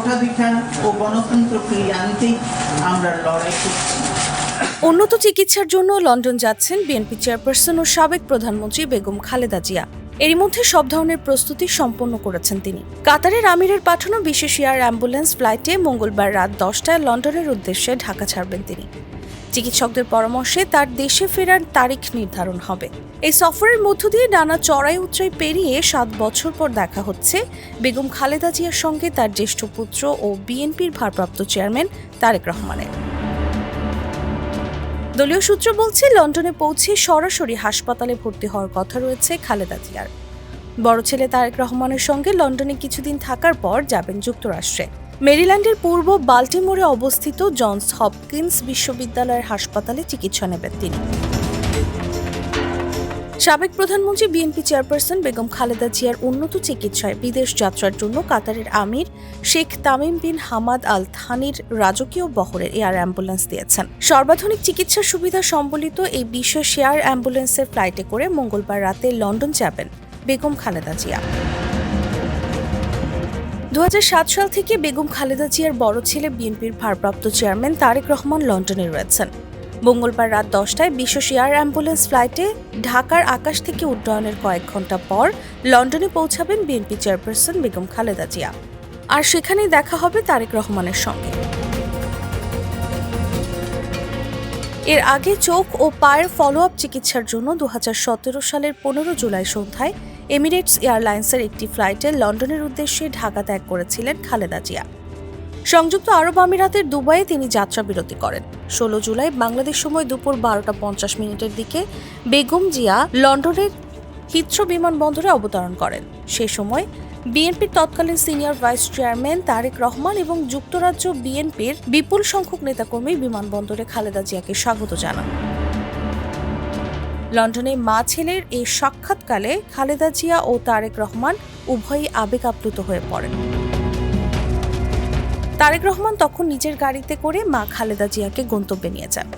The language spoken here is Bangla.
ভোটাধিকার ও গণতন্ত্র ফিরিয়ে আমরা লড়াই করছি। উন্নত চিকিৎসার জন্য লন্ডন যাচ্ছেন বিএনপি চেয়ারপারসন ও সাবেক প্রধানমন্ত্রী বেগম খালেদা জিয়া। এরই মধ্যে সব ধরনের প্রস্তুতি সম্পন্ন করেছেন তিনি। কাতারের আমিরের পাঠানো বিশেষ এয়ার অ্যাম্বুলেন্স ফ্লাইটে মঙ্গলবার রাত দশটায় লন্ডনের উদ্দেশ্যে ঢাকা ছাড়বেন তিনি। চিকিৎসকদের পরামর্শে তার দেশে ফেরার তারিখ নির্ধারণ হবে। এই সফরের মধ্য দিয়ে নানা চড়াই উচ্চাই পেরিয়ে সাত বছর পর দেখা হচ্ছে। বেগম খালেদা জিয়ার সঙ্গে তার জ্যেষ্ঠ পুত্র ও বিএনপির ভারপ্রাপ্ত চেয়ারম্যান তারেক রহমানের। দলীয় সূত্র বলছে, লন্ডনে পৌঁছে সরাসরি হাসপাতালে ভর্তি হওয়ার কথা রয়েছে খালেদা জিয়ার। বড় ছেলে তারেক রহমানের সঙ্গে লন্ডনে কিছুদিন থাকার পর যাবেন যুক্তরাষ্ট্রে। মেরিল্যান্ডের পূর্ব বাল্টিমোরে অবস্থিত জনস হপকিন্স বিশ্ববিদ্যালয়ের হাসপাতালে চিকিৎসা নেবেন তিনি। সাবেক প্রধানমন্ত্রী, বিএনপি চেয়ারপারসন বেগম খালেদা জিয়ার উন্নত চিকিৎসায় বিদেশ যাত্রার জন্য কাতারের আমির Sheikh Tamim bin Hamad Al থানির রাজকীয় বহরের এয়ার অ্যাম্বুলেন্স দিয়েছেন। সর্বাধুনিক চিকিৎসা সুবিধা সম্বলিত এই বিশেষ এয়ার অ্যাম্বুলেন্সের ফ্লাইটে করে মঙ্গলবার রাতে লন্ডন যাবেন বেগম খালেদা জিয়া। দু হাজার সাত সাল থেকে বেগম খালেদা জিয়ার বড় ছেলে বিএনপির ভারপ্রাপ্ত চেয়ারম্যান তারেক রহমান লন্ডনে রয়েছেন। মঙ্গলবার রাত দশটায় বিশ্ব এয়ার অ্যাম্বুলেন্স ফ্লাইটে ঢাকার আকাশ থেকে উড্ডয়নের কয়েক ঘণ্টা পর লন্ডনে পৌঁছাবেন বিএনপি চেয়ারপারসন বেগম খালেদা জিয়া। আর সেখানেই দেখা হবে তারেক রহমানের সঙ্গে। এর আগে চোখ ও পায়ের ফলো আপ চিকিৎসার জন্য দু হাজার সতেরো সালের পনেরো জুলাই সন্ধ্যায় এমিরেটস এয়ারলাইন্সের একটি ফ্লাইটে লন্ডনের উদ্দেশ্যে ঢাকা ত্যাগ করেছিলেন খালেদা জিয়া। সংযুক্ত আরব আমিরাতের দুবাইয়ে তিনি যাত্রা বিরতি করেন। ষোলো জুলাই বাংলাদেশ সময় দুপুর বারোটা পঞ্চাশ মিনিটের দিকে বেগম জিয়া লন্ডনের হিথ্রো বিমানবন্দরে অবতরণ করেন। সে সময় বিএনপির তৎকালীন senior vice chairman Tarique Rahman এবং যুক্তরাজ্য বিএনপির বিপুল সংখ্যক নেতাকর্মী বিমানবন্দরে খালেদা জিয়াকে স্বাগত জানান। লন্ডনে মা ছেলের এই সাক্ষাৎকালে খালেদা জিয়া ও তারেক রহমান উভয়ই আবেগ আপ্লুত হয়ে পড়েন। তারেক রহমান তখন নিজের গাড়িতে করে মা খালেদা জিয়াকে গন্তব্যে নিয়ে যান।